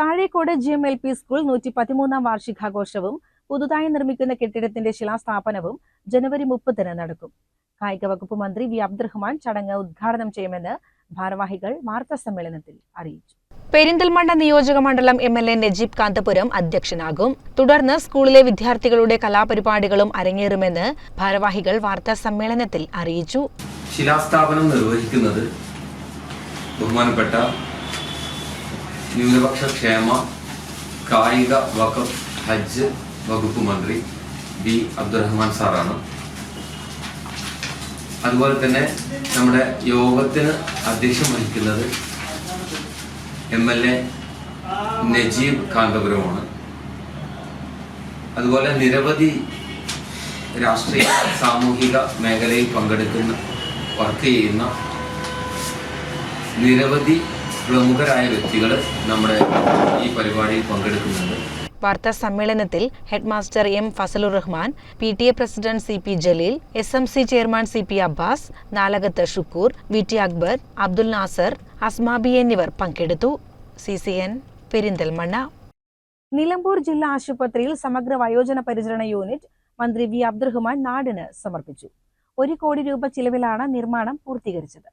Thazhekode G M L P school നൂറ്റി പതിമൂന്നാം വാർഷികാഘോഷവും പുതുതായി നിർമ്മിക്കുന്ന കെട്ടിടത്തിന്റെ ശിലാസ്ഥാപനവും ജനുവരി മുപ്പതിന് നടക്കും. കായിക വകുപ്പ് മന്ത്രി വി. അബ്ദുറഹ്മാൻ ചടങ്ങ് ഉദ്ഘാടനം ചെയ്യുമെന്ന് ഭാരവാഹികൾ വാർത്താ സമ്മേളനത്തിൽ അറിയിച്ചു. പെരിന്തൽമണ്ണ നിയോജക മണ്ഡലം M L A Najeeb Kanthapuram അധ്യക്ഷനാകും. തുടർന്ന് സ്കൂളിലെ വിദ്യാർത്ഥികളുടെ കലാപരിപാടികളും അരങ്ങേറുമെന്ന് ഭാരവാഹികൾ വാർത്താ സമ്മേളനത്തിൽ അറിയിച്ചു. ശിലാസ്ഥാപനം നിർവഹിക്കുന്നത് ബഹുമാനപ്പെട്ട ന്യൂനപക്ഷ ക്ഷേമ കായിക വഖഫ് ഹജ്ജ് വകുപ്പ് മന്ത്രി ബി അബ്ദുറഹ്മാൻ സാറാണ്. അതുപോലെ തന്നെ നമ്മുടെ യോഗത്തിന് അധ്യക്ഷം വഹിക്കുന്നത് എം എൽ എ നജീബ് കാന്തപുരമാണ് അതുപോലെ നിരവധി രാഷ്ട്രീയ സാമൂഹിക മേഖലയിൽ പങ്കെടുക്കുന്ന വർക്ക് ചെയ്യുന്ന നിരവധി പ്രമുഖരായ വ്യക്തികൾ നമ്മുടെ ഈ പരിപാടിയിൽ പങ്കെടുക്കുന്നുണ്ട്. വാർത്താ സമ്മേളനത്തിൽ headmaster M Fazalur Rahman P T A president C P Jaleel S M C chairman C P Abbas Nalakath Shukkur V T Akbar Abdul Nasar Asmabi എന്നിവർ പങ്കെടുത്തു. C C N Perinthalmanna. Nilambur ജില്ലാ ആശുപത്രിയിൽ സമഗ്ര വയോജന പരിചരണ unit മന്ത്രി V Abdurahman നാടിന് സമർപ്പിച്ചു. ഒരു കോടി രൂപ ചിലവിലാണ് നിർമ്മാണം പൂർത്തീകരിച്ചത്.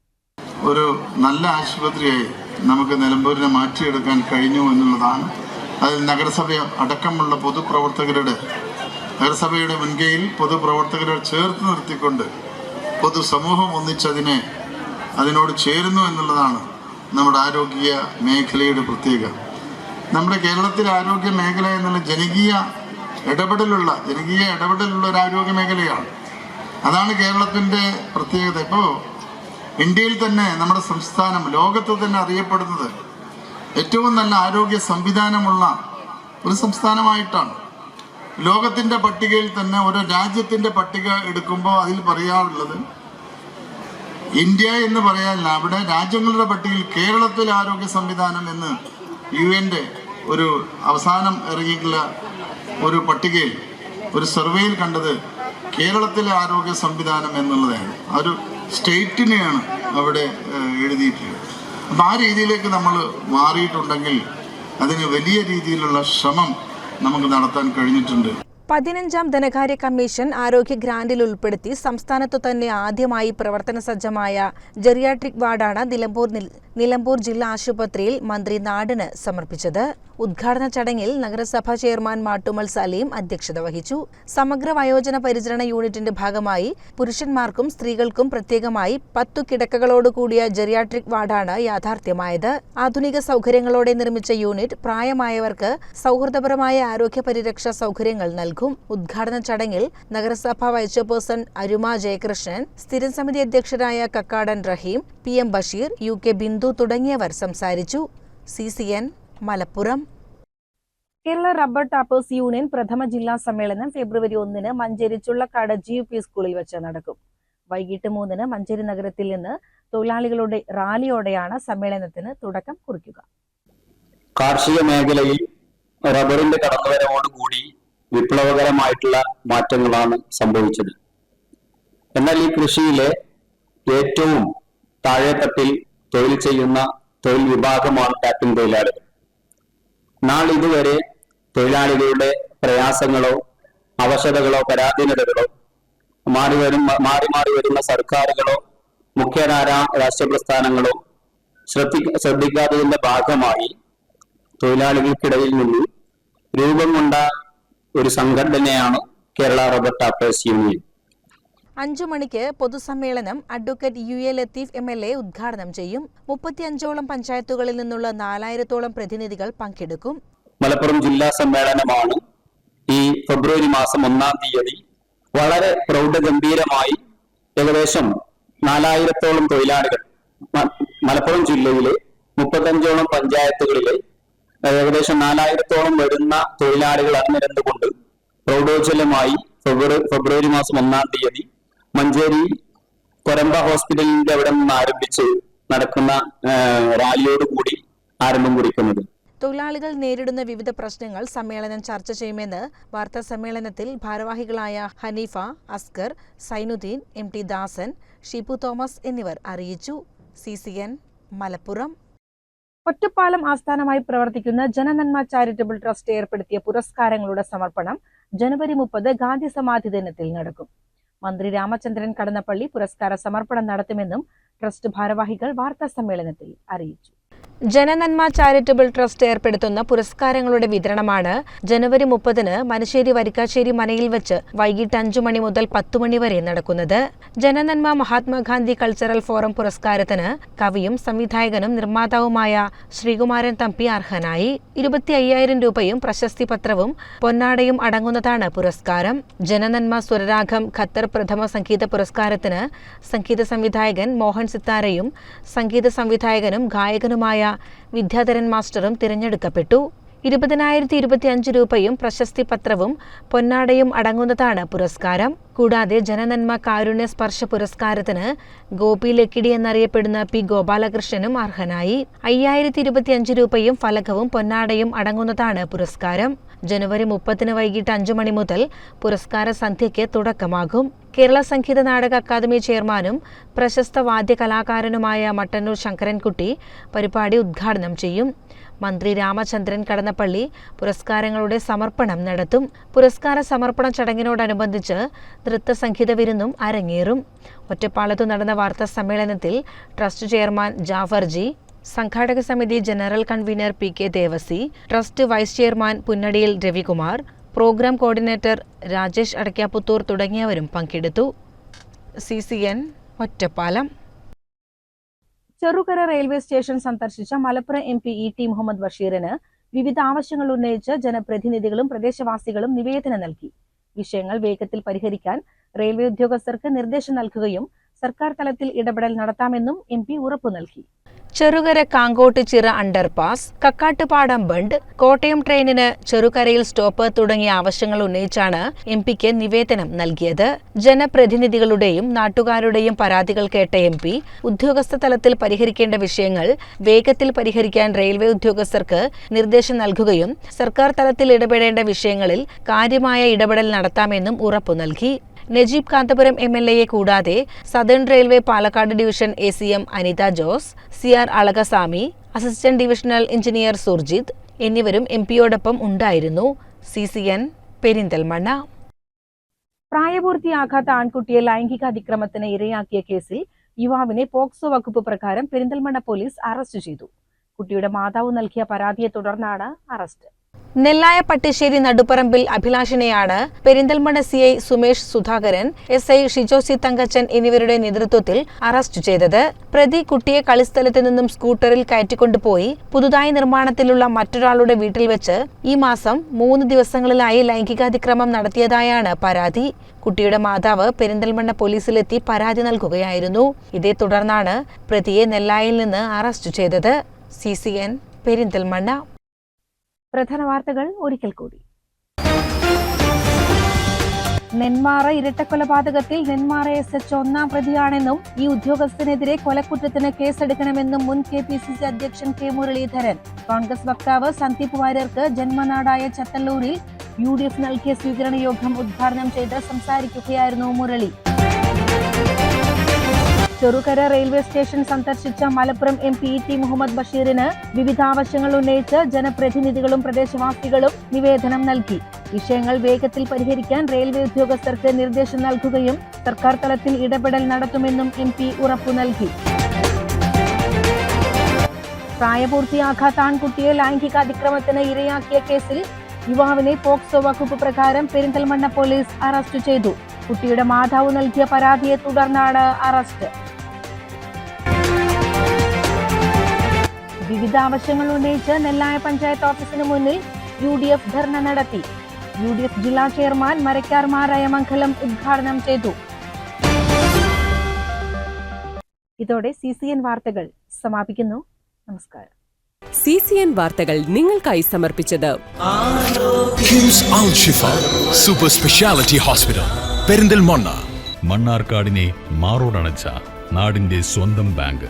ഒരു നല്ല ആശുപത്രിയായി നമുക്ക് നിലമ്പൂരിനെ മാറ്റിയെടുക്കാൻ കഴിഞ്ഞു എന്നുള്ളതാണ്. അതിൽ നഗരസഭ അടക്കമുള്ള പൊതുപ്രവർത്തകരുടെ നഗരസഭയുടെ മുൻകൈയിൽ പൊതുപ്രവർത്തകരെ ചേർത്ത് നിർത്തിക്കൊണ്ട് പൊതുസമൂഹം ഒന്നിച്ചതിനെ അതിനോട് ചേരുന്നു എന്നുള്ളതാണ് നമ്മുടെ ആരോഗ്യ മേഖലയുടെ പ്രത്യേകത. നമ്മുടെ കേരളത്തിലെ ആരോഗ്യ മേഖല എന്നുള്ള ജനകീയ ഇടപെടലുള്ള ജനകീയ ഇടപെടലുള്ള ഒരു ആരോഗ്യ മേഖലയാണ്. അതാണ് കേരളത്തിന്റെ പ്രത്യേകത. ഇപ്പോൾ ഇന്ത്യയിൽ തന്നെ നമ്മുടെ സംസ്ഥാനം ലോകത്ത് തന്നെ അറിയപ്പെടുന്നത് ഏറ്റവും നല്ല ആരോഗ്യ സംവിധാനമുള്ള ഒരു സംസ്ഥാനമായിട്ടാണ്. ലോകത്തിന്റെ പട്ടികയിൽ തന്നെ ഓരോ രാജ്യത്തിന്റെ പട്ടിക എടുക്കുമ്പോൾ അതിൽ പറയാറുള്ളത് ഇന്ത്യ എന്ന് പറയാനില്ല അവിടെ രാജ്യങ്ങളുടെ പട്ടികയിൽ കേരളത്തിലെ ആരോഗ്യ സംവിധാനം എന്ന് യു എന്റെ ഒരു അവസാനം ഇറങ്ങിയിട്ടുള്ള ഒരു പട്ടികയിൽ ഒരു സർവേയിൽ കണ്ടത് കേരളത്തിലെ ആരോഗ്യ സംവിധാനം എന്നുള്ളതാണ്. ഒരു സ്റ്റേറ്റിനെയാണ് അവിടെ എഴുതിയിട്ടുള്ളത്. അപ്പം ആ രീതിയിലേക്ക് നമ്മൾ മാറിയിട്ടുണ്ടെങ്കിൽ അതിന് വലിയ രീതിയിലുള്ള ശ്രമം നമുക്ക് നടത്താൻ കഴിഞ്ഞിട്ടുണ്ട്. പതിനഞ്ചാം ധനകാര്യ കമ്മീഷൻ ആരോഗ്യ ഗ്രാന്റിൽ ഉൾപ്പെടുത്തി സംസ്ഥാനത്തു തന്നെ ആദ്യമായി പ്രവർത്തന സജ്ജമായ ജെറിയാട്രിക് വാർഡാണ് നിലമ്പൂർ നിലമ്പൂർ ജില്ലാ ആശുപത്രിയിൽ മന്ത്രി നാടിന് സമർപ്പിച്ചത്. ഉദ്ഘാടന ചടങ്ങിൽ നഗരസഭാ ചെയർമാൻ മാട്ടുമൽ സലീം അധ്യക്ഷത വഹിച്ചു. സമഗ്ര വയോജന പരിചരണ യൂണിറ്റിന്റെ ഭാഗമായി പുരുഷന്മാർക്കും സ്ത്രീകൾക്കും പ്രത്യേകമായി പത്തു കിടക്കകളോട് കൂടിയ ജെറിയാട്രിക് വാർഡാണ് യാഥാർത്ഥ്യമായത്. ആധുനിക സൗകര്യങ്ങളോടെ നിർമ്മിച്ച യൂണിറ്റ് പ്രായമായവർക്ക് സൗഹൃദപരമായ ആരോഗ്യ പരിരക്ഷാ സൗകര്യങ്ങൾ നൽകും. ഉദ്ഘാടന ചടങ്ങിൽ നഗരസഭാ വൈസ് ചെയർപേഴ്സൺ അരുമ ജയകൃഷ്ണൻ സ്ഥിരം സമിതി അധ്യക്ഷരായ Kakkadan Rahim P M Basheer U K Bindu തുടങ്ങിയവർ സംസാരിച്ചു. C C N Malappuram. Kerala rubber tappers union പ്രഥമ ജില്ലാ സമ്മേളനം ഫെബ്രുവരി ഒന്നിന് Manjeri Chullakkad G U P സ്കൂളിൽ വെച്ച് നടക്കും. വൈകിട്ട് മൂന്നിന് മഞ്ചേരി നഗരത്തിൽ നിന്ന് തൊഴിലാളികളുടെ റാലിയോടെയാണ് സമ്മേളനത്തിന് തുടക്കം കുറിക്കുക. കാർഷിക മേഖലയിൽ റബ്ബറിന്റെ കടന്നുവരവോടുകൂടി വിപ്ലവകരമായിട്ടുള്ള മാറ്റങ്ങളാണ് സംഭവിച്ചത്. എന്നാൽ ഈ കൃഷിയിലെ ഏറ്റവും താഴെത്തട്ടിൽ തൊഴിൽ ചെയ്യുന്ന തൊഴിൽ വിഭാഗമാണ് ടാപ്പിംഗ് തൊഴിലാളികൾ. നാളിതുവരെ തൊഴിലാളികളുടെ പ്രയാസങ്ങളോ അവശതകളോ പരാധീനതകളോ മാറി വരും മാറി മാറി വരുന്ന സർക്കാരുകളോ മുഖ്യധാര രാഷ്ട്രപ്രസ്ഥാനങ്ങളോ ശ്രദ്ധി ശ്രദ്ധിക്കാത്തതിന്റെ ഭാഗമായി തൊഴിലാളികൾക്കിടയിൽ നിന്ന് രൂപം കൊണ്ട ഒരു സംഘടനയാണ് കേരള റബ്ബർ ടാപ്പേഴ്സ് യൂണിയൻ. അഞ്ചു മണിക്ക് പൊതുസമ്മേളനം advocate U A Latheef M L A ഉദ്ഘാടനം ചെയ്യും. മുപ്പത്തിയഞ്ചോളം പഞ്ചായത്തുകളിൽ നിന്നുള്ള നാലായിരത്തോളം പ്രതിനിധികൾ പങ്കെടുക്കും. മലപ്പുറം ജില്ലാ സമ്മേളനമാണ് ഈ ഫെബ്രുവരി മാസം ഒന്നാം തീയതി വളരെ പ്രൗഢഗംഭീരമായി ഏകദേശം നാലായിരത്തോളം തൊഴിലാളികൾ മലപ്പുറം ജില്ലയിലെ മുപ്പത്തഞ്ചോളം പഞ്ചായത്തുകളിലെ ഏകദേശം നാലായിരത്തോളം വരുന്ന തൊഴിലാളികൾ അറിഞ്ഞിരുന്നുകൊണ്ട് പ്രൗഢോജ്വലമായി ഫെബ്രുവരി ഫെബ്രുവരി മാസം ഒന്നാം തീയതി മഞ്ചേരി കൊരമ്പ ഹോസ്പിറ്റലിന്റെ അവിടെ നിന്ന് ആരംഭിച്ച് നടക്കുന്ന റാലിയോടുകൂടി ആരംഭം കുറിക്കുന്നത്. തൊഴിലാളികൾ നേരിടുന്ന വിവിധ പ്രശ്നങ്ങൾ സമ്മേളനം ചർച്ച ചെയ്യുമെന്ന് വാർത്താ സമ്മേളനത്തിൽ ഭാരവാഹികളായ ഹനീഫ അസ്കർ സൈനുദ്ദീൻ എം ടി ദാസൻ ഷിബു തോമസ് എന്നിവർ അറിയിച്ചു. C C N Malappuram. Ottapalam ആസ്ഥാനമായി പ്രവർത്തിക്കുന്ന ജനനന്മ ചാരിറ്റബിൾ ട്രസ്റ്റ് ഏർപ്പെടുത്തിയ പുരസ്കാരങ്ങളുടെ സമർപ്പണം ജനുവരി മുപ്പത് ഗാന്ധി സമാധി ദിനത്തിൽ നടക്കും. മന്ത്രി രാമചന്ദ്രൻ കടന്നപ്പള്ളി പുരസ്കാര സമർപ്പണം നടത്തുമെന്നും ട്രസ്റ്റ് ഭാരവാഹികൾ വാർത്താ സമ്മേളനത്തിൽ അറിയിച്ചു. ജനനന്മ ചാരിറ്റബിൾ ട്രസ്റ്റ് ഏർപ്പെടുത്തുന്ന പുരസ്കാരങ്ങളുടെ വിതരണമാണ് ജനുവരി മുപ്പതിന് മനശ്ശേരി വരിക്കാശ്ശേരി മനയിൽ വെച്ച് വൈകിട്ട് അഞ്ചു മണി മുതൽ പത്തു മണി വരെ നടക്കുന്നത്. ജനനന്മ മഹാത്മാഗാന്ധി കൾച്ചറൽ ഫോറം പുരസ്കാരത്തിന് കവിയും സംവിധായകനും നിർമ്മാതാവുമായ ശ്രീകുമാരൻ തമ്പി അർഹനായി. ഇരുപത്തി അയ്യായിരം രൂപയും പ്രശസ്തി പത്രവും പൊന്നാടയും അടങ്ങുന്നതാണ് പുരസ്കാരം. ജനനന്മ സ്വരരാഗം ഖത്തർ പ്രഥമ സംഗീത പുരസ്കാരത്തിന് സംഗീത സംവിധായകൻ മോഹൻ സിത്താരയും സംഗീത സംവിധായകനും ഗായകനുമായ വിദ്യാധരൻ മാസ്റ്ററും തിരഞ്ഞെടുക്കപ്പെട്ടു. ഇരുപതിനായിരത്തി ഇരുപത്തിയഞ്ച് രൂപയും പ്രശസ്തി പത്രവും പൊന്നാടയും അടങ്ങുന്നതാണ് പുരസ്കാരം. കൂടാതെ ജനനന്മ കാരുണ്യ സ്പർശ പുരസ്കാരത്തിന് ഗോപി ലക്കിടി എന്നറിയപ്പെടുന്ന പി ഗോപാലകൃഷ്ണനും അർഹനായി. അയ്യായിരത്തി ഇരുപത്തിയഞ്ച് രൂപയും ഫലകവും പൊന്നാടയും അടങ്ങുന്നതാണ് പുരസ്കാരം. ജനുവരി മുപ്പത്തിന് വൈകിട്ട് അഞ്ചു മണി മുതൽ പുരസ്കാര സന്ധ്യയ്ക്ക് തുടക്കമാകും. കേരള സംഗീത നാടക അക്കാദമി ചെയർമാനും പ്രശസ്ത വാദ്യ കലാകാരനുമായ മട്ടന്നൂർ ശങ്കരൻകുട്ടി പരിപാടി ഉദ്ഘാടനം ചെയ്യും. മന്ത്രി രാമചന്ദ്രൻ കടന്നപ്പള്ളി പുരസ്കാരങ്ങളുടെ സമർപ്പണം നടത്തും. പുരസ്കാര സമർപ്പണ ചടങ്ങിനോടനുബന്ധിച്ച് നൃത്ത സംഗീത വിരുന്നും അരങ്ങേറും. ഒറ്റപ്പാലത്തു നടന്ന വാർത്താ സമ്മേളനത്തിൽ ട്രസ്റ്റ് ചെയർമാൻ ജാഫർജി സംഘാടക സമിതി general convener P K Devasi trust vice chairman Punnadiyil Ravikumar programme coordinator Rajesh Adakkaputhur തുടങ്ങിയവരും പങ്കെടുത്തു. C C N Ottapalam. Cherukara railway station സന്ദർശിച്ച Malappuram M P E T Muhammad ബഷീറിന് വിവിധ ആവശ്യങ്ങൾ ഉന്നയിച്ച് ജനപ്രതിനിധികളും പ്രദേശവാസികളും നിവേദനം നൽകി. വിഷയങ്ങൾ വേഗത്തിൽ പരിഹരിക്കാൻ റെയിൽവേ ഉദ്യോഗസ്ഥർക്ക് നിർദ്ദേശം നൽകുകയും സർക്കാർ തലത്തിൽ ഇടപെടൽ നടത്താമെന്നും എം പി ഉറപ്പു നൽകി. ചെറുകര കാങ്കോട്ട് ചിറ അണ്ടർപാസ് കക്കാട്ടുപാടം ബണ്ട് കോട്ടയം ട്രെയിനിന് ചെറുകരയിൽ സ്റ്റോപ്പ് തുടങ്ങിയ ആവശ്യങ്ങൾ ഉന്നയിച്ചാണ് എം പിക്ക് നിവേദനം നൽകിയത്. ജനപ്രതിനിധികളുടെയും നാട്ടുകാരുടെയും പരാതികൾ കേട്ട എം പി ഉദ്യോഗസ്ഥ തലത്തിൽ പരിഹരിക്കേണ്ട വിഷയങ്ങൾ വേഗത്തിൽ പരിഹരിക്കാൻ റെയിൽവേ ഉദ്യോഗസ്ഥർക്ക് നിർദ്ദേശം നൽകുകയും സർക്കാർ തലത്തിൽ ഇടപെടേണ്ട വിഷയങ്ങളിൽ കാര്യമായ ഇടപെടൽ നടത്താമെന്നും ഉറപ്പു നൽകി. നജീബ് കാന്തപുരം എം എൽ എയെ കൂടാതെ southern railway Palakkad division A C M Anitha Jose C R Alakaswamy assistant divisional engineer Surjith എന്നിവരും എം പിയോടൊപ്പം ഉണ്ടായിരുന്നു. C C N Perinthalmanna. പ്രായപൂർത്തിയാകാത്ത ആൺകുട്ടിയെ ലൈംഗിക അതിക്രമത്തിന് ഇരയാക്കിയ കേസിൽ യുവാവിനെ പോക്സോ വകുപ്പ് പ്രകാരം പെരിന്തൽമണ്ണ പോലീസ് അറസ്റ്റ് ചെയ്തു. കുട്ടിയുടെ മാതാവ് നൽകിയ പരാതിയെ തുടർന്നാണ് arrest. Nellaya Pattissery Naduparambil അഭിലാഷിനെയാണ് Perinthalmanna C I Sumesh Sudhakaran S I Shijosi Thankachan എന്നിവരുടെ നേതൃത്വത്തിൽ അറസ്റ്റ് ചെയ്തത്. പ്രതി കുട്ടിയെ കളിസ്ഥലത്ത് നിന്നും സ്കൂട്ടറിൽ കയറ്റിക്കൊണ്ടുപോയി പുതുതായി നിർമ്മാണത്തിലുള്ള മറ്റൊരാളുടെ വീട്ടിൽ വെച്ച് ഈ മാസം മൂന്ന് ദിവസങ്ങളിലായി ലൈംഗികാതിക്രമം നടത്തിയതായാണ് പരാതി. കുട്ടിയുടെ മാതാവ് പെരിന്തൽമണ്ണ പോലീസിലെത്തി പരാതി നൽകുകയായിരുന്നു. ഇതേ തുടർന്നാണ് പ്രതിയെ നെല്ലായിൽ നിന്ന് അറസ്റ്റ് ചെയ്തത്. C C N Perinthalmanna. പ്രധാന വാർത്തകൾ ഒരിക്കൽ കൂടി. നെന്മാറ ഇരട്ടക്കൊലപാതകത്തിൽ നെന്മാറ എസ് എച്ച് ഒന്നാം പ്രതിയാണെന്നും ഈ ഉദ്യോഗസ്ഥനെതിരെ കൊലക്കുറ്റത്തിന് കേസെടുക്കണമെന്നും മുൻ കെ പി സി സി അധ്യക്ഷൻ കെ മുരളീധരൻ. കോൺഗ്രസ് വക്താവ് സന്ദീപ് വാര്യർക്ക് ജന്മനാടായ ചത്തല്ലൂരിൽ യു ഡി എഫ് നൽകിയ സ്വീകരണ യോഗം ഉദ്ഘാടനം ചെയ്ത് സംസാരിക്കുകയായിരുന്നു മുരളി. ചെറുകര റെയിൽവേ സ്റ്റേഷൻ സന്ദർശിച്ച Malappuram M P T Muhammad ബഷീറിന് വിവിധ ആവശ്യങ്ങൾ ഉന്നയിച്ച് ജനപ്രതിനിധികളും പ്രദേശവാസികളും നിവേദനം നൽകി. വിഷയങ്ങൾ വേഗത്തിൽ പരിഹരിക്കാൻ റെയിൽവേ ഉദ്യോഗസ്ഥർക്ക് നിർദ്ദേശം നൽകുകയും സർക്കാർ തലത്തിൽ ഇടപെടൽ നടത്തുമെന്നും എം പി ഉറപ്പു നൽകി. പ്രായപൂർത്തിയാകാത്ത ആൺകുട്ടിയെ ലൈംഗിക അതിക്രമത്തിന് ഇരയാക്കിയ കേസിൽ യുവാവിനെ പോക്സോ വകുപ്പ് പ്രകാരം പെരിന്തൽമണ്ണ പോലീസ് അറസ്റ്റ് ചെയ്തു. കുട്ടിയുടെ മാതാവ് നൽകിയ പരാതിയെ തുടർന്നാണ് അറസ്റ്റ്. വിവിധ ആവശ്യങ്ങൾ ഉന്നയിച്ച് നെല്ലായ പഞ്ചായത്ത് ഓഫീസിന് മുന്നിൽ യു ഡി എഫ് ധർണ നടത്തി. യു ഡി എഫ് ജില്ലാ ചെയർമാൻ മരക്കാർ മാരായമംഗലം ഉദ്ഘാടനം ചെയ്തു. ഇതോടെ സി സി എൻ വാർത്തകൾ സമാപിക്കുന്നു. നമസ്കാരം. സി സി എൻ വാർത്തകൾ നിങ്ങൾക്കായി സമർപ്പിച്ചത് സൂപ്പർ സ്പെഷ്യാലിറ്റി ഹോസ്പിറ്റൽ പെരിന്തൽമണ്ണ മണ്ണാർക്കാടിനെ മാറോടണച്ച നാടിന്റെ സ്വന്തം ബാങ്ക്.